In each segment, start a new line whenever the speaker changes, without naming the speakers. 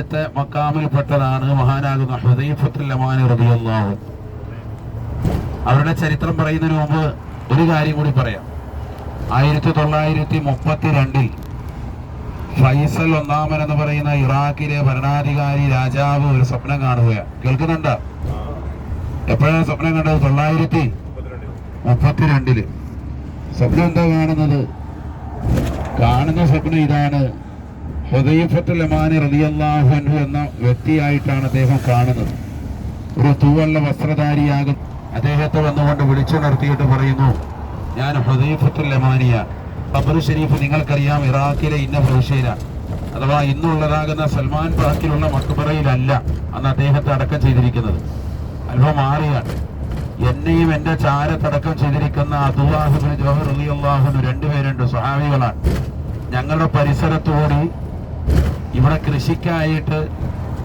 ആദ്യത്തെ മക്കാമിൽപ്പെട്ടതാണ് മഹാനാകുന്ന ഹുദൈഫത്തുൽ അമാനി റളിയല്ലാഹു അവരുടെ ചരിത്രം പറയുന്നതിന് മുമ്പ് ഒരു കാര്യം കൂടി പറയാം. ആയിരത്തി തൊള്ളായിരത്തി മുപ്പത്തി രണ്ടിൽ ഫൈസൽ ഒന്നാമൻ എന്ന് പറയുന്ന ഇറാഖിലെ ഭരണാധികാരി രാജാവ് ഒരു സ്വപ്നം കാണുകയാണ്. കേൾക്കുന്നുണ്ട? എപ്പോഴാണ് സ്വപ്നം കണ്ടത്? തൊള്ളായിരത്തി മുപ്പത്തിരണ്ടിൽ സ്വപ്നം എന്താ കാണുന്നത്? കാണുന്ന സ്വപ്നം ഇതാണ്. ഹുദൈഫത്തുൽ അമാനി അൻഹു എന്ന വ്യക്തിയായിട്ടാണ് അദ്ദേഹം കാണുന്നത്. ഒരു തൂവള്ള വസ്ത്രധാരിയാകും അദ്ദേഹത്തെ വന്നുകൊണ്ട് വിളിച്ചു നിർത്തിയിട്ട് പറയുന്നു ഞാൻ ഹുദൈഫത്തുൽ അമാനിയ ഖബർ ഷരീഫ് നിങ്ങൾക്കറിയാം ഇറാഖിലെ ഇന്ന പ്രവിശ്യയിലാണ് അഥവാ ഇന്നുള്ളതാകുന്ന സൽമാൻ പാക്കിലുള്ള മക്ബറയിലല്ല അന്ന് അദ്ദേഹത്തെ അടക്കം ചെയ്തിരിക്കുന്നത്. അല്പം മാറിയാണ് എന്നെയും എന്റെ ചാരത്തടക്കം ചെയ്തിരിക്കുന്ന അതുവാഹുബിൻ ജോഹർ അലിയല്ലാഹുന് രണ്ടുപേരുണ്ട് സ്വഹാബികളാണ്. ഞങ്ങളുടെ പരിസരത്തുകൂടി ഇവിടെ കൃഷിക്കായിട്ട്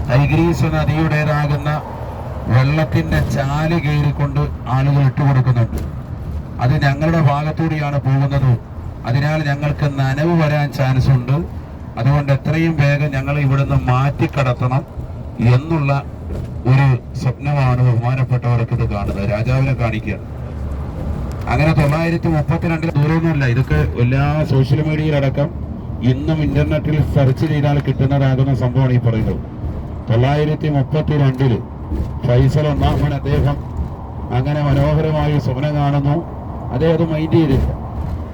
ടൈഗ്രീസ് നദിയുടേതാകുന്ന വെള്ളത്തിന്റെ ചാൽ കയറിക്കൊണ്ട് ആളുകൾ ഇട്ടുകൊടുക്കുന്നുണ്ട്. അത് ഞങ്ങളുടെ ഭാഗത്തൂടെയാണ് പോകുന്നത്. അതിനാൽ ഞങ്ങൾക്ക് നനവ് വരാൻ ചാൻസ് ഉണ്ട് അതുകൊണ്ട് എത്രയും വേഗം ഞങ്ങൾ ഇവിടുന്ന് മാറ്റിക്കടത്തണം എന്നുള്ള ഒരു സ്വപ്നമാണ് ബഹുമാനപ്പെട്ടവർക്ക് ഇത് കാണുന്നത്. രാജാവിനെ കാണിക്കുക. അങ്ങനെ തൊള്ളായിരത്തി മുപ്പത്തിരണ്ടിൽ ദൂരമൊന്നുമില്ല. ഇതൊക്കെ എല്ലാ സോഷ്യൽ മീഡിയയിലടക്കം ഇന്നും ഇന്റർനെറ്റിൽ സെർച്ച് ചെയ്താൽ കിട്ടുന്നതാകുന്ന സംഭവമാണ് ഈ പറയുന്നത്. തൊള്ളായിരത്തി മുപ്പത്തി രണ്ടിൽ ഫൈസൽ ഒന്നാമൻ അദ്ദേഹം അങ്ങനെ മനോഹരമായി സ്വപ്നം കാണുന്നു. അദ്ദേഹം മൈൻഡ് ചെയ്തില്ല.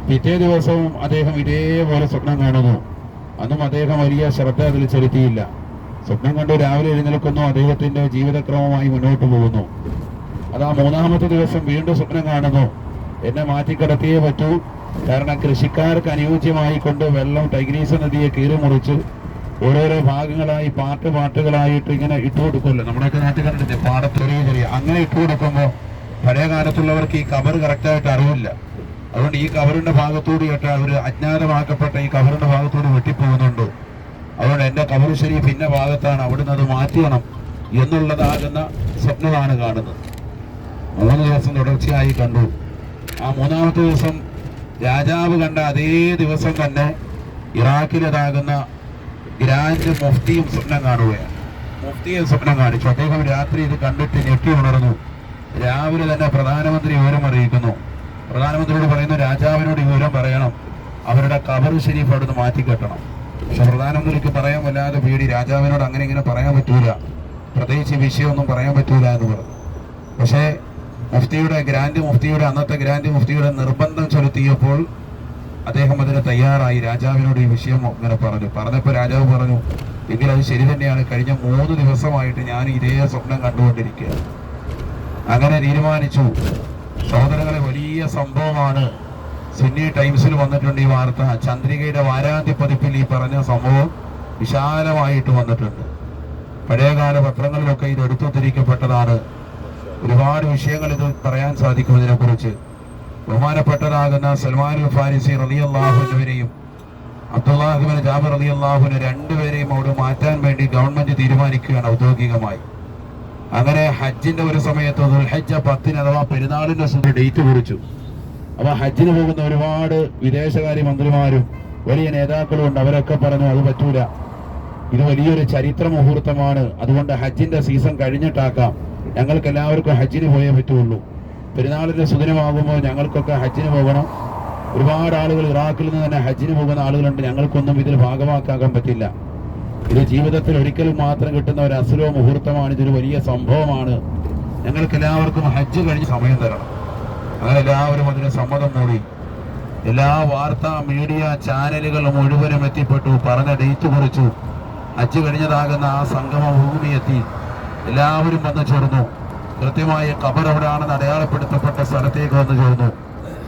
പിറ്റേ ദിവസവും അദ്ദേഹം ഇതേപോലെ സ്വപ്നം കാണുന്നു. അന്നും അദ്ദേഹം വലിയ ശ്രദ്ധ അതിൽ ചെലുത്തിയില്ല. സ്വപ്നം കണ്ട് രാവിലെ എഴുന്നേൽക്കുന്നു. അദ്ദേഹത്തിന്റെ ജീവിതക്രമമായി മുന്നോട്ട് പോകുന്നു. അതാ മൂന്നാമത്തെ ദിവസം വീണ്ടും സ്വപ്നം കാണുന്നു. എന്നെ മാറ്റിക്കിടത്തിയേ പറ്റൂ. കാരണം കൃഷിക്കാർക്ക് അനുയോജ്യമായി കൊണ്ട് വെള്ളം ടൈഗ്രീസ് നദിയെ കീറി മുറിച്ച് ഓരോരോ ഭാഗങ്ങളായി പാട്ട് പാട്ടുകളായിട്ട് ഇങ്ങനെ ഇട്ടു കൊടുക്കുമല്ലോ നമ്മുടെയൊക്കെ നാട്ടിൽ കണ്ടിട്ടില്ലേ പാടത്ത് ചെറിയ ചെറിയ. അങ്ങനെ ഇട്ടു കൊടുക്കുമ്പോൾ പഴയ കാലത്തുള്ളവർക്ക് ഈ കബർ കറക്റ്റായിട്ട് അറിവില്ല. അതുകൊണ്ട് ഈ കബറിന്റെ ഭാഗത്തോടിയിട്ട് അവർ അജ്ഞാതമാക്കപ്പെട്ട ഈ കബറിന്റെ ഭാഗത്തോട് വെട്ടിപ്പോകുന്നുണ്ട്. അതുകൊണ്ട് എന്റെ കബർ ശരി ഭിന്ന ഭാഗത്താണ്. അവിടുന്ന് അത് മാറ്റിയണം എന്നുള്ളതാകുന്ന സ്വപ്നമാണ് കാണുന്നത്. മൂന്ന് ദിവസം തുടർച്ചയായി കണ്ടു. ആ മൂന്നാമത്തെ ദിവസം രാജാവ് കണ്ട അതേ ദിവസം തന്നെ ഇറാഖിലേതാകുന്ന ഗ്രാൻഡ് മുഫ്തിയും സ്വപ്നം കാണുകയാണ്. മുഫ്തിയെ സ്വപ്നം കാണിച്ചു. അദ്ദേഹം രാത്രി ഇത് കണ്ടിട്ട് ഞെട്ടി ഉണർന്നു. രാവിലെ തന്നെ പ്രധാനമന്ത്രി വിവരം അറിയിക്കുന്നു. പ്രധാനമന്ത്രിയോട് പറയുന്നു രാജാവിനോട് വിവരം പറയണം. അവരുടെ കബർ ഷരീഫ് അവിടുന്ന് മാറ്റിക്കെട്ടണം. പക്ഷെ പ്രധാനമന്ത്രിക്ക് പറയാൻ വല്ലാതെ പേടി. രാജാവിനോട് അങ്ങനെ ഇങ്ങനെ പറയാൻ പറ്റൂല. പ്രത്യേകിച്ച് വിഷയമൊന്നും പറയാൻ പറ്റൂല എന്ന് പറഞ്ഞു. പക്ഷേ മുഫ്തിയുടെ ഗ്രാൻഡ് മുഫ്തിയുടെ അന്നത്തെ ഗ്രാൻഡ് മുഫ്തിയുടെ നിർബന്ധം ചെലുത്തിയപ്പോൾ അദ്ദേഹം അതിന് തയ്യാറായി. രാജാവിനോട് ഈ വിഷയം ഇങ്ങനെ പറഞ്ഞു. പറഞ്ഞപ്പോൾ രാജാവ് പറഞ്ഞു എങ്കിൽ അത് ശരി തന്നെയാണ്. കഴിഞ്ഞ മൂന്ന് ദിവസമായിട്ട് ഞാൻ ഇതേ സ്വപ്നം കണ്ടുകൊണ്ടിരിക്കുക അങ്ങനെ തീരുമാനിച്ചു. സഹോദരങ്ങളെ വലിയ സംഭവമാണ്. സിഡ്നി ടൈംസിൽ വന്നിട്ടുണ്ട് ഈ വാർത്ത. ചന്ദ്രികയുടെ വാരാന്ത്യ പതിപ്പിൽ ഈ പറഞ്ഞ സംഭവം വിശാലമായിട്ട് വന്നിട്ടുണ്ട്. പഴയകാല പത്രങ്ങളിലൊക്കെ ഇത് എടുത്തുദ്ധരിക്കപ്പെട്ടതാണ്. ഒരുപാട് വിഷയങ്ങൾ ഇത് പറയാൻ സാധിക്കും ഇതിനെക്കുറിച്ച് ബഹുമാനപ്പെട്ടതാകുന്ന സൽമാൻ ഫാരിസി റലി അള്ളാഹുവിനെയും അബ്ദുല്ലാഹിബിൻ ജാബർ റലിയല്ലാഹുവിനെ രണ്ടുപേരെയും അവിടെ മാറ്റാൻ വേണ്ടി ഗവൺമെന്റ് തീരുമാനിക്കുകയാണ് ഔദ്യോഗികമായി. അങ്ങനെ ഹജ്ജിന്റെ ഒരു സമയത്ത് ദുൽഹജ്ജ പത്തിന് അഥവാ പെരുന്നാളിന്റെ ഡേറ്റ് കുറിച്ചു. അപ്പൊ ഹജ്ജിന് പോകുന്ന ഒരുപാട് വിദേശകാര്യ മന്ത്രിമാരും വലിയ നേതാക്കളും ഉണ്ട്. അവരൊക്കെ പറഞ്ഞു അത് പറ്റൂല. ഇത് വലിയൊരു ചരിത്ര മുഹൂർത്തമാണ്. അതുകൊണ്ട് ഹജ്ജിന്റെ സീസൺ കഴിഞ്ഞിട്ടാക്കാം. ഞങ്ങൾക്ക് എല്ലാവർക്കും ഹജ്ജിന് പോയേ പറ്റുള്ളൂ. പെരുന്നാളിന്റെ സുദിനമാകുമ്പോൾ ഞങ്ങൾക്കൊക്കെ ഹജ്ജിന് പോകണം. ഒരുപാട് ആളുകൾ ഇറാഖിൽ നിന്ന് തന്നെ ഹജ്ജിന് പോകുന്ന ആളുകളുണ്ട്. ഞങ്ങൾക്കൊന്നും ഇതിൽ ഭാഗമാക്കാൻ പറ്റില്ല. ഇത് ജീവിതത്തിൽ ഒരിക്കലും മാത്രം കിട്ടുന്ന ഒരു അസുരോ മുഹൂർത്തമാണ്. ഇതൊരു വലിയ സംഭവമാണ്. ഞങ്ങൾക്ക് എല്ലാവർക്കും ഹജ്ജ് കഴിഞ്ഞ് സമയം തരണം. അങ്ങനെ എല്ലാവരും അതിന് സമ്മതം മൂടി. എല്ലാ വാർത്താ മീഡിയ ചാനലുകൾ മുഴുവനും എത്തിപ്പെട്ടു. പറഞ്ഞ ഡേറ്റ് കുറിച്ചു. ഹജ്ജ് കഴിഞ്ഞതാകുന്ന ആ സംഗമ ഭൂമി എത്തി എല്ലാവരും വന്നു ചേർന്നു. കൃത്യമായ കബർ എവിടെയാണെന്ന് അടയാളപ്പെടുത്തപ്പെട്ട സ്ഥലത്തേക്ക് വന്നു ചേർന്നു.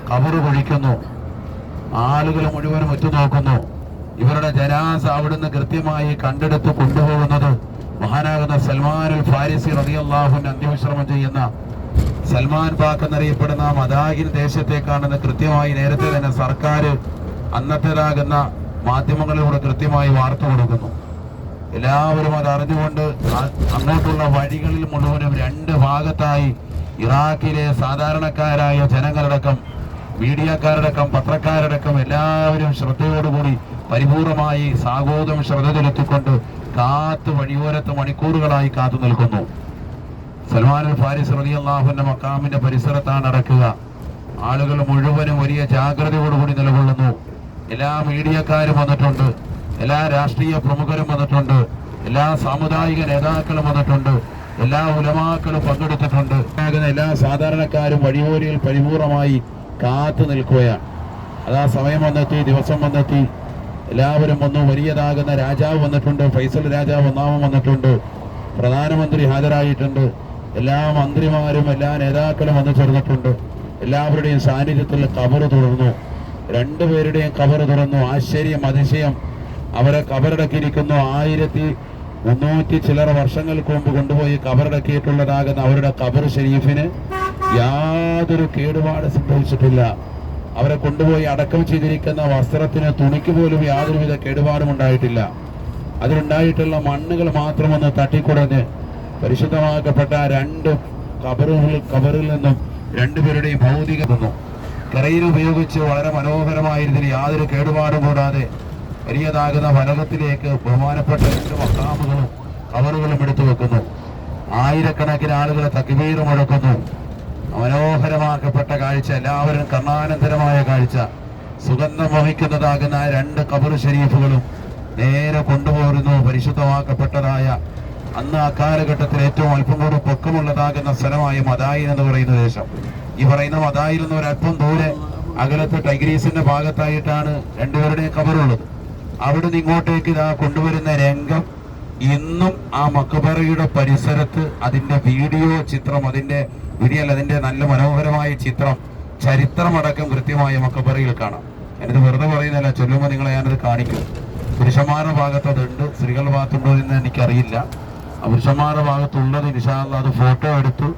കബർ കുഴിക്കുന്നു ആളുകൾ മുഴുവനും ഉറ്റുനോക്കുന്നു. ഇവരുടെ ജനാസ അവിടുന്ന് കൃത്യമായി കണ്ടെടുത്ത് കൊണ്ടുപോകുന്നത് മഹാനാകുന്ന അൽ ഫാരിസി റതിയല്ലാഹുവിന് അന്ത്യവിശ്രമം ചെയ്യുന്ന സൽമാൻ പാക്ക് എന്നറിയപ്പെടുന്ന മദാഹിൻ ദേശത്തേക്കാണെന്ന് കൃത്യമായി നേരത്തെ തന്നെ സർക്കാർ അന്നത്തേതാകുന്ന മാധ്യമങ്ങളിലൂടെ കൃത്യമായി വാർത്ത കൊടുക്കുന്നു. എല്ലാവരും അത് അറിഞ്ഞുകൊണ്ട് അങ്ങോട്ടുള്ള വഴികളിൽ മുഴുവനും രണ്ട് ഭാഗത്തായി ഇറാഖിലെ സാധാരണക്കാരായ ജനങ്ങളടക്കം മീഡിയക്കാരടക്കം പത്രക്കാരടക്കം എല്ലാവരും ശ്രദ്ധയോടുകൂടി പരിപൂർണമായി സാഗോദം ശ്രദ്ധ ചെലുത്തിക്കൊണ്ട് കാത്ത് വഴിയോരത്ത് മണിക്കൂറുകളായി കാത്തു നിൽക്കുന്നു. സൽമാൻ ഫാരിസ് റലി അള്ളാഹുന്റെ മക്കാമിന്റെ പരിസരത്താണ് നടക്കുക ആളുകൾ മുഴുവനും വലിയ ജാഗ്രതയോടുകൂടി നിലകൊള്ളുന്നു. എല്ലാ മീഡിയക്കാരും വന്നിട്ടുണ്ട്. എല്ലാ രാഷ്ട്രീയ പ്രമുഖരും വന്നിട്ടുണ്ട്. എല്ലാ സാമുദായിക നേതാക്കളും വന്നിട്ടുണ്ട്. എല്ലാ ഉലമാക്കളും പങ്കെടുത്തിട്ടുണ്ട്. എല്ലാ സാധാരണക്കാരും വഴിയോരിയിൽ പരിപൂർണമായി കാത്തു നിൽക്കുകയാണ്. അതാ സമയം വന്നെത്തി ദിവസം വന്നെത്തി. എല്ലാവരും വന്നു. വലിയതാകുന്ന രാജാവ് വന്നിട്ടുണ്ട്. ഫൈസൽ രാജാവ് ഒന്നാമൻ വന്നിട്ടുണ്ട്. പ്രധാനമന്ത്രി ഹാജരായിട്ടുണ്ട്. എല്ലാ മന്ത്രിമാരും എല്ലാ നേതാക്കളും വന്നു ചേർന്നിട്ടുണ്ട്. എല്ലാവരുടെയും സാന്നിധ്യത്തിൽ കബറ് തുറന്നു. രണ്ടുപേരുടെയും കബറ് തുറന്നു. ആശ്ചര്യം അതിശയം അവരെ കബറടക്കിയിരിക്കുന്നു. ആയിരത്തി മുന്നൂറ്റി ചിലറ വർഷങ്ങൾക്ക് മുമ്പ് കൊണ്ടുപോയി കബറടക്കിയിട്ടുള്ളതാകുന്ന അവരുടെ കബർ ഷെരീഫിന് യാതൊരു കേടുപാട് സംഭവിച്ചിട്ടില്ല. അവരെ കൊണ്ടുപോയി അടക്കം ചെയ്തിരിക്കുന്ന വസ്ത്രത്തിന് തുണിക്ക് പോലും യാതൊരുവിധ കേടുപാടും ഉണ്ടായിട്ടില്ല. അതിലുണ്ടായിട്ടുള്ള മണ്ണുകൾ മാത്രം ഒന്ന് തട്ടിക്കുടഞ്ഞ് പരിശുദ്ധമാക്കപ്പെട്ട രണ്ട് കബറുകൾ കബറിൽ നിന്നും രണ്ടുപേരുടെയും ഭൗതിക നിന്നും കരയിൽ ഉപയോഗിച്ച് വളരെ മനോഹരമായിരുന്നതിന് യാതൊരു കേടുപാടും കൂടാതെ വലിയതാകുന്ന ഫലകത്തിലേക്ക് ബഹുമാനപ്പെട്ട രണ്ട് മക്കാമുകളും കവറുകളും എടുത്തു വെക്കുന്നു. ആയിരക്കണക്കിന് ആളുകൾ തക്ബീർ മുഴക്കുന്നു. മനോഹരമാക്കപ്പെട്ട കാഴ്ച എല്ലാവരും കർണാനന്തരമായ കാഴ്ച. സുഗന്ധം വഹിക്കുന്നതാകുന്ന രണ്ട് കബർ ഷരീഫുകളും നേരെ കൊണ്ടുപോരുന്നു. പരിശുദ്ധമാക്കപ്പെട്ടതായ അന്ന് ആ കാലഘട്ടത്തിൽ ഏറ്റവും അല്പം കൂടി പൊക്കമുള്ളതാകുന്ന സ്ഥലമായ മദായിൻ എന്ന് പറയുന്ന ദേശം. ഈ പറയുന്ന മദായിൽ നിന്ന് ഒരല്പം ദൂരെ അകലത്ത് ടൈഗ്രീസിന്റെ ഭാഗത്തായിട്ടാണ് രണ്ടുപേരുടെയും കബറുള്ളത്. അവിടുന്ന് ഇങ്ങോട്ടേക്ക് ഇതാ കൊണ്ടുവരുന്ന രംഗം ഇന്നും ആ മക്കബറയുടെ പരിസരത്ത് അതിന്റെ വീഡിയോ ചിത്രം അതിന്റെ വീഡിയോ അല്ല അതിന്റെ നല്ല മനോഹരമായ ചിത്രം ചരിത്രമടക്കം കൃത്യമായ മക്കബറയിൽ കാണാം. ഞാനിത് വെറുതെ പറയുന്നില്ല ചൊല്ലുമ്പോൾ നിങ്ങളെ ഞാനത് കാണിക്കും. പുരുഷന്മാരുടെ ഭാഗത്ത് അതുണ്ട് സ്ത്രീകളുടെ ഭാഗത്തുണ്ടോ എന്ന് എനിക്കറിയില്ല. പുരുഷന്മാരുടെ ഭാഗത്തുള്ളത് ഇൻഷാല്ല അത് ഫോട്ടോ എടുത്തു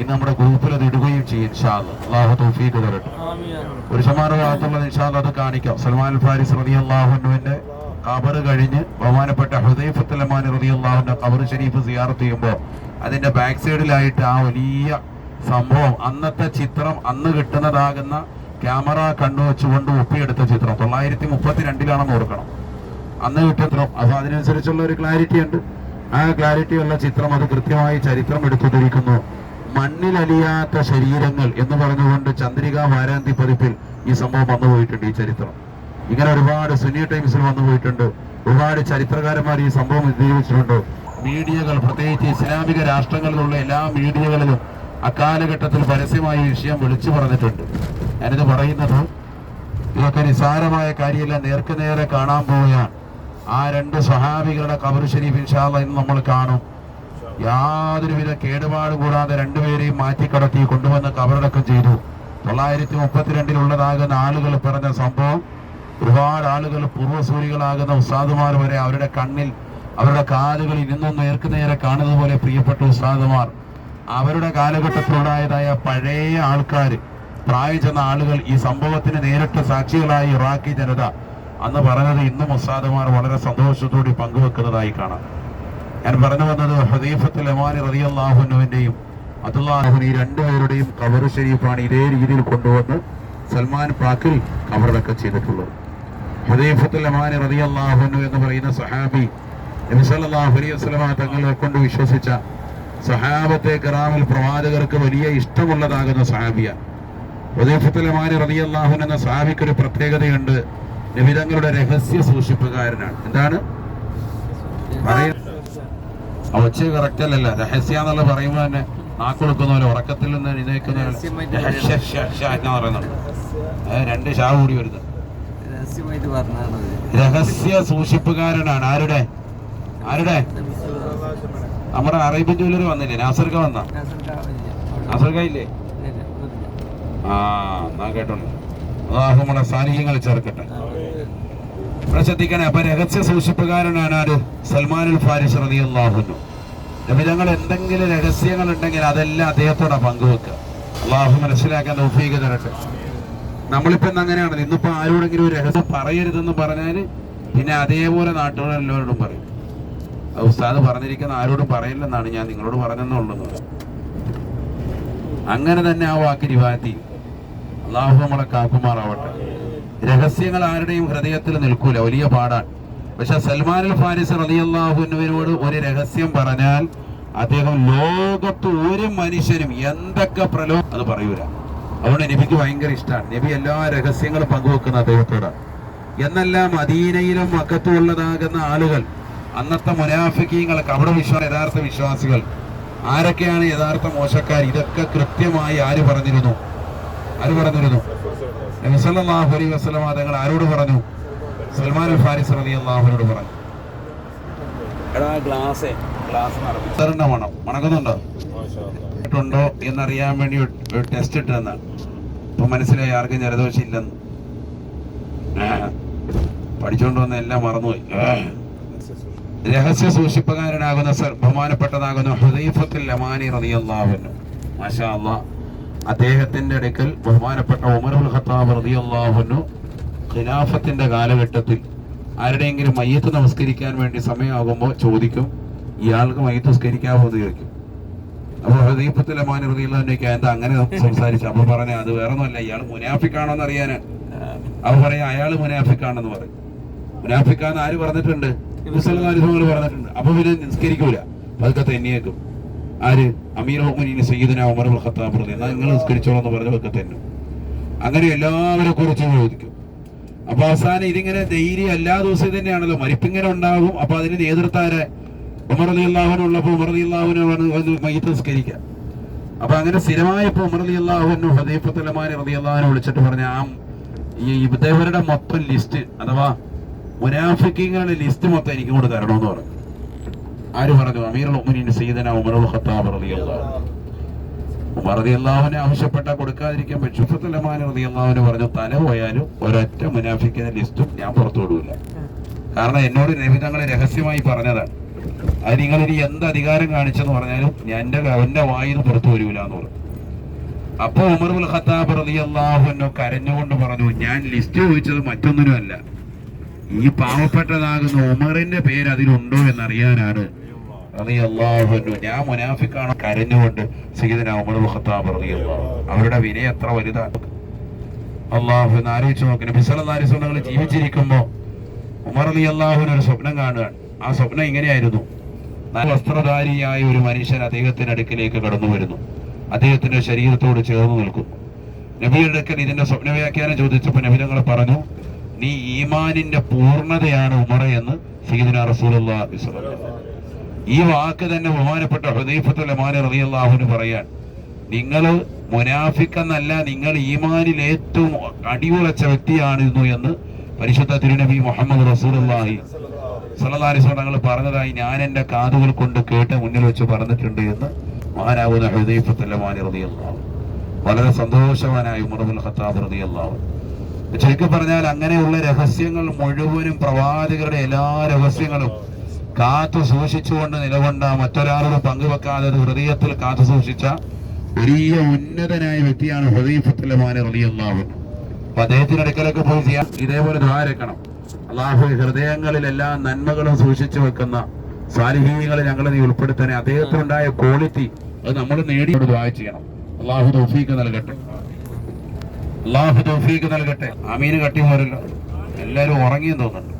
ഇന്ന് നമ്മുടെ ഗ്രൂപ്പിൽ അത് ഇടുകയും ചെയ്യും ഒരു അള്ളാഹു തൗഫീഖ് തരട്ടെ പുരുഷന്മാരുടെ ഭാഗത്തുള്ളത് ഇൻഷാല്ല അത് കാണിക്കാം. സൽമാൻ ഫാരിസ് റതി അള്ളാഹുനുവിന്റെ കബർ കഴിഞ്ഞ് ബഹുമാനപ്പെട്ട ഹുദൈഫത്തുലമാൻ റതി അള്ളാഹുന്റെ കബർ ഷരീഫ് സിയാർത്ത് ചെയ്യുമ്പോൾ അതിന്റെ ബാക്ക് സൈഡിലായിട്ട് ആ വലിയ സംഭവം അന്നത്തെ ചിത്രം അന്ന് കിട്ടുന്നതാകുന്ന ക്യാമറ കണ്ണു വെച്ചുകൊണ്ട് ഒപ്പിയെടുത്ത ചിത്രം. തൊള്ളായിരത്തി മുപ്പത്തി രണ്ടിലാണെന്ന് ഓർക്കണം. അന്ന് കിട്ടിയ ചിത്രം. അപ്പൊ അതിനനുസരിച്ചുള്ള ഒരു ക്ലാരിറ്റി ഉണ്ട് ആ ക്ലാരിറ്റി ഉള്ള ചിത്രം അത് കൃത്യമായി ചരിത്രം എടുത്തുകൊണ്ടിരിക്കുന്നു. മണ്ണിലലിയാത്ത ശരീരങ്ങൾ എന്ന് പറഞ്ഞുകൊണ്ട് ചന്ദ്രിക വാരാന്തി പതിപ്പിൽ ഈ സംഭവം വന്നു പോയിട്ടുണ്ട് ഈ ചരിത്രം. ഇങ്ങനെ ഒരുപാട് സുന്നി ടൈംസിൽ വന്നു പോയിട്ടുണ്ട്. ഒരുപാട് ചരിത്രകാരന്മാർ ഈ സംഭവം ഉദ്ധരിച്ചിട്ടുണ്ട്. മീഡിയകൾ പ്രത്യേകിച്ച് ഇസ്ലാമിക രാഷ്ട്രങ്ങളിലുള്ള എല്ലാ മീഡിയകളിലും അക്കാലഘട്ടത്തിൽ പരസ്യമായി വിഷയം വിളിച്ചു പറഞ്ഞിട്ടുണ്ട്. ഞാനിത് പറയുന്നത് ഇതൊക്കെ നിസ്സാരമായ കാര്യമല്ല. നേർക്ക് നേരെ കാണാൻ പോവുകയാണ്. ആ രണ്ട് സ്വഹാബികളുടെ കബർ ഷരീഫ് ഇൻഷാല്ല ഇന്ന് നമ്മൾ കാണും. യാതൊരുവിധ കേടുപാട് കൂടാതെ രണ്ടുപേരെയും മാറ്റിക്കടത്തി കൊണ്ടുവന്ന് കബറടക്കം ചെയ്തു. തൊള്ളായിരത്തി മുപ്പത്തിരണ്ടിലുള്ളതാകുന്ന ആളുകൾ പറഞ്ഞ സംഭവം ഒരുപാട് ആളുകൾ പൂർവസൂരികളാകുന്ന ഉസ്താദുമാർ വരെ അവരുടെ കണ്ണിൽ അവരുടെ കാലുകളിൽ നിന്നും നേർക്കുനേരെ കാണുന്നത് പോലെ പ്രിയപ്പെട്ട ഉസ്താദുമാർ. അവരുടെ കാലഘട്ടത്തിലുണ്ടായതായ പഴയ ആൾക്കാർ പ്രായം ചെന്ന ആളുകൾ ഈ സംഭവത്തിന് നേരിട്ട് സാക്ഷികളായി ഇറാഖി ജനത. അന്ന് പറഞ്ഞത് ഇന്നും ഉസ്താദുമാർ വളരെ സന്തോഷത്തോടെ പങ്കുവെക്കുന്നതായി കാണാം. ഞാൻ പറഞ്ഞു വന്നത് ഹദീഫത്തിൽ എമാനി റളിയല്ലാഹുവിന്റെയും അബ്ദുല്ലാഹുവിന് ഈ രണ്ടുപേരുടെയും കബർ ഷരീഫാണ് ഇതേ രീതിയിൽ കൊണ്ടുവന്ന് സൽമാൻ പാക്കിൽ കബറടക്കം ചെയ്തിട്ടുള്ളത്. ഹദീഫത്തുൽ അമാനി റളിയല്ലാഹുവിനു എന്ന് പറയുന്ന സഹാബി നബി സല്ലല്ലാഹു അലൈഹി വസല്ലമ തങ്ങളെ കൊണ്ട് വിശ്വസിച്ച സഹാബത്തെ കറാമിൽ പ്രവാചകർക്ക് വലിയ ഇഷ്ടമുള്ളതാകുന്ന സഹാബിയ ഹദീഫത്തുൽ അമാനി റളിയല്ലാഹു എന്ന സഹാബിക്ക് ഒരു പ്രത്യേകതയുണ്ട്. നബി തങ്ങളുടെ രഹസ്യ സൂക്ഷിപ്പുകാരനാണ്. എന്താണ്? പറയുന്നത് ഒച്ച കറക്റ്റ് അല്ലല്ല രഹസ്യ എന്നുള്ള പറയുമ്പോൾ തന്നെ ഉറക്കത്തിൽ നിന്ന് എഴുന്നേക്കുന്ന എന്ന് പറയുന്നുണ്ട് രണ്ട് ഷാ കൂടി വരുന്നത്. രഹസ്യ സൂക്ഷിപ്പുകാരനാണ്. ആരുടെ? ആരുടെ? നമ്മുടെ അറേബ്യൻ ജ്വല്ലറി വന്നില്ലേ? നാസർക്ക വന്ന? നാസർക്ക ഇല്ലേ? ആ എന്നാ കേട്ടോണ്ട്. അതാഹു നമ്മളെ സാന്നിധ്യങ്ങൾ ചേർക്കട്ടെ. ഇവിടെ അപ്പൊ രഹസ്യ സൂക്ഷിപ്പുകാരനാണ് ആര്? സൽമാനുൽ ഫാരിസ് റളിയല്ലാഹുന്നു നബിതങ്ങൾ എന്തെങ്കിലും രഹസ്യങ്ങൾ ഉണ്ടെങ്കിൽ അതെല്ലാം അദ്ദേഹത്തോടെ പങ്കുവെക്കുക. അള്ളാഹു മനസ്സിലാക്കാൻ തൗഫീഖ് തരട്ടെ. നമ്മളിപ്പോ ഇന്ന് അങ്ങനെയാണ് ആരോടെങ്കിലും ഒരു രഹസ്യം പറയരുതെന്ന് പറഞ്ഞാൽ പിന്നെ അതേപോലെ നാട്ടുകാർ എല്ലാവരോടും പറയും. ഉസ്താദ് പറഞ്ഞിരിക്കുന്ന ആരോടും പറയില്ലെന്നാണ് ഞാൻ നിങ്ങളോട് പറഞ്ഞെന്നുള്ളത് അങ്ങനെ തന്നെ ആ വാക്ക് രിവാത്തി അള്ളാഹു നമ്മളെ കാക്കുമാറാവട്ടെ. രഹസ്യങ്ങൾ ആരുടെയും ഹൃദയത്തിൽ നിൽക്കൂല. വലിയ പാടാൻ പക്ഷെ സൽമാൻ അൽ ഫാരിസ് റതിയല്ലാഹുവിനോട് ഒരു രഹസ്യം പറഞ്ഞാൽ അദ്ദേഹം ലോകത്ത് ഒരു മനുഷ്യനും എന്തൊക്കെ പ്രലോ അത് പറയൂല. അതുകൊണ്ട് നബിക്ക് ഭയങ്കര ഇഷ്ടമാണ് നബി എല്ലാ രഹസ്യങ്ങളും പങ്കുവെക്കുന്ന അദ്ദേഹത്തോടാണ്. എന്നല്ല മദീനയിലും മക്കത്തും ഉള്ളതാകുന്ന ആളുകൾ അന്നത്തെ മുനാഫിക്കീങ്ങളൊക്കെ അവിടെ വിശ്വാസ യഥാർത്ഥ വിശ്വാസികൾ ആരൊക്കെയാണ് യഥാർത്ഥ മോശക്കാർ? ഇതൊക്കെ കൃത്യമായി ആര് പറഞ്ഞിരുന്നു? ആര് പറഞ്ഞിരുന്നു? നബി സല്ലല്ലാഹു അലൈഹി വസല്ലം തങ്ങൾ ആരോട് പറഞ്ഞു? സൽമാൻ അൽ ഫാരിസ് അള്ളാഹുനോട് പറഞ്ഞു. മണം മണക്കുന്നുണ്ടോ? ഉണ്ടോ എന്നറിയാൻ വേണ്ടി ഒരു- ടെസ്റ്റ് ഇട്ടതെന്നാണ് ഇപ്പൊ മനസ്സിലായി ആർക്കും ജലദോഷം ഇല്ലെന്ന് പഠിച്ചോണ്ട് പഠിച്ചുകൊണ്ട് വന്ന എല്ലാം മറന്നുപോയി. രഹസ്യ സൂക്ഷിപ്പുകാരനാകുന്ന സർ ബഹുമാനപ്പെട്ടതാകുന്ന ഹുദൈഫത്തുൽ അമാനി റതിയല്ലാവുന്നു മാഷാ അല്ലാഹ്. അദ്ദേഹത്തിന്റെ അടുക്കൽ ബഹുമാനപ്പെട്ട ഉമറുൽ ഖത്താബ് റളിയല്ലാഹു അൻഹു ഖിലാഫത്തിന്റെ കാലഘട്ടത്തിൽ ആരുടെയെങ്കിലും മയ്യത്ത് നമസ്കരിക്കാൻ വേണ്ടി സമയമാകുമ്പോൾ ചോദിക്കും ഇയാൾക്ക് മയ്യത്ത് നമസ്കരിക്കാമോ ചോദിക്കും. അപ്പോൾ ഹൃദയപ്പത്തിലെ മാന റളിയല്ലാഹു എന്താ അങ്ങനെ സംസാരിച്ചു അപ്പൊ പറഞ്ഞ അത് വേറെ ഒന്നുമല്ല ഇയാൾ മുനാഫിക്കാണോ എന്ന് അറിയാന്. അവ പറയാ അയാൾ മുനാഫിക്കാണെന്ന് പറയും. മുനാഫിക്കാന്ന് ആര് പറഞ്ഞിട്ടുണ്ട്? പറഞ്ഞിട്ടുണ്ട്. അപ്പൊ പിന്നെ നിസ്കരിക്കൂല. അതൊക്കെ തന്നെയേക്കും. ആര്? അമീർ ഹുമനീന് സയ്യിദന ഉമർ അൽ ഖത്താബ് എന്നാൽ നിങ്ങൾ നിസ്കരിച്ചോളൂ എന്ന് പറഞ്ഞ ഒക്കെ തന്നെ അങ്ങനെ എല്ലാവരെ കുറിച്ച് ചോദിക്കും. അപ്പൊ അവസാനം ഇതിങ്ങനെ ധൈര്യം എല്ലാ ദിവസവും തന്നെയാണല്ലോ മരിപ്പിങ്ങനെ ഉണ്ടാകും. അപ്പൊ അതിന് നേതൃത്വാരെ ഉമർ അലി അള്ളാഹുനുള്ളപ്പോ ഉമർ അലി അള്ളാഹുനെ വന്ന് മയ്യത്ത് നിസ്കരിക്കാം. അപ്പൊ അങ്ങനെ സ്ഥിരമായപ്പോ ഉമർ അലി അള്ളാഹുനു ഹദീഫത്തുലമാനെ റലി അള്ളാഹുനെ വിളിച്ചിട്ട് പറഞ്ഞ ആ ഈ ഇവരുടെ മൊത്തം ലിസ്റ്റ് അഥവാ മുനാഫിക്കിങ്ങളുടെ ലിസ്റ്റ് മൊത്തം എനിക്ക് കൂടെ തരണമെന്ന് പറഞ്ഞു. ആര് പറഞ്ഞു? അമീർ ഉമ്മനീൻ ഉമറുൽ ഖത്താബ് റളിയല്ലാഹു ആവശ്യപ്പെട്ട കൊടുക്കാതിരിക്കാൻ റളിയല്ലാഹുവിന് പറഞ്ഞു തല പോയാലും ഒരൊറ്റ മുനാഫിക്കുന്ന ലിസ്റ്റും ഞാൻ പുറത്തു വിടൂല. കാരണം എന്നോട് നബി രഹസ്യമായി പറഞ്ഞതാണ്. അത് നിങ്ങൾ ഇനി എന്ത് അധികാരം കാണിച്ചെന്ന് പറഞ്ഞാലും ഞാൻ എന്റെ എന്റെ വായിൽ പുറത്തു വരൂല എന്ന് പറഞ്ഞു. അപ്പൊ ഉമർ ഉൽ ഖത്താബ് റളിയല്ലാഹു കരഞ്ഞുകൊണ്ട് പറഞ്ഞു ഞാൻ ലിസ്റ്റ് ചോദിച്ചത് മറ്റൊന്നിനുമല്ല. ഈ പാവപ്പെട്ടതാകുന്ന ഉമറിന്റെ പേര് അതിലുണ്ടോ എന്നറിയാനാണ്. ഞാൻ മുനാഫിക്കാണ് കരഞ്ഞുകൊണ്ട് സീതന ഉമർ ഖത്താബ് അവരുടെ വില എത്ര വലുതാണ്. അള്ളാഹു എന്ന് ആലോചിച്ച് നോക്കി. നബി സല്ലല്ലാഹു അലൈഹി വസല്ലം ജീവിച്ചിരിക്കുമ്പോൾ ഉമർ അലി അള്ളാഹുവിന് ഒരു സ്വപ്നം കാണുകയാണ്. ആ സ്വപ്നം ഇങ്ങനെയായിരുന്നു. വസ്ത്രധാരിയായ ഒരു മനുഷ്യൻ അദ്ദേഹത്തിന്റെ അടുക്കിലേക്ക് കടന്നു വരുന്നു. അദ്ദേഹത്തിന്റെ ശരീരത്തോട് ചേർന്ന് നിൽക്കുന്നു. നബിയുടെ അടുക്കൽ ഇതിന്റെ സ്വപ്ന വ്യാഖ്യാനം ചോദിച്ചപ്പോൾ നബി ഞങ്ങൾ പറഞ്ഞു നീ ഈമാനിന്റെ പൂർണതയാണ് ഉമറ എന്ന്. ഈ വാക്ക് തന്നെ ബഹുമാനപ്പെട്ട റളിയല്ലാഹുവിന് പറയാൻ നിങ്ങൾ മുനാഫിക്കെന്നല്ല നിങ്ങൾ ഈമാനിൽ ഏറ്റവും അടിയുറച്ച വ്യക്തിയാണിരുന്നു എന്ന് പരിശുദ്ധ തിരുനബി മുഹമ്മദ് റസൂലി തങ്ങൾ പറഞ്ഞതായി ഞാൻ എന്റെ കാതുകൾ കൊണ്ട് കേട്ട് മുന്നിൽ വെച്ച് പറഞ്ഞിട്ടുണ്ട് എന്ന് മഹാനാവുന്ന റളിയല്ലാഹു വളരെ സന്തോഷവാനായി ഉമറുൽ ഖത്താബ് റളിയല്ലാഹു ചുരുക്കി പറഞ്ഞാൽ അങ്ങനെയുള്ള രഹസ്യങ്ങൾ മുഴുവനും പ്രവാചകരുടെ എല്ലാ രഹസ്യങ്ങളും കാത്തു സൂക്ഷിച്ചുകൊണ്ട് നിലകൊണ്ട മറ്റൊരാളോട് പങ്കുവെക്കാതെ ഹൃദയത്തിൽ കാത്തു സൂക്ഷിച്ച വലിയ ഉന്നതനായ വ്യക്തിയാണ് ഹുദൈഫത്തുലമാനെ റളിയല്ലാഹു അപ്പൊ അദ്ദേഹത്തിന്റെ അടുക്കലൊക്കെ പോയി ചെയ്യാം. ഇതേപോലെ ദ്വാരക്കണം അള്ളാഹു ഹൃദയങ്ങളിൽ എല്ലാ നന്മകളും സൂക്ഷിച്ചു വെക്കുന്ന സാലിഹീങ്ങളെ ഞങ്ങൾ നീ ഉൾപ്പെടുത്തണേ. അദ്ദേഹത്തിനുണ്ടായ ക്വാളിറ്റി അത് നമ്മൾ നേടി ദ്വായ ചെയ്യണം. അള്ളാഹു തൗഫീഖ് നൽകട്ടെ. അള്ളാഹു തൗഫീഖ് നൽകട്ടെ. അമീന് കട്ടി പോരല്ലോ എല്ലാരും ഉറങ്ങിയെന്ന് തോന്നുന്നുണ്ട്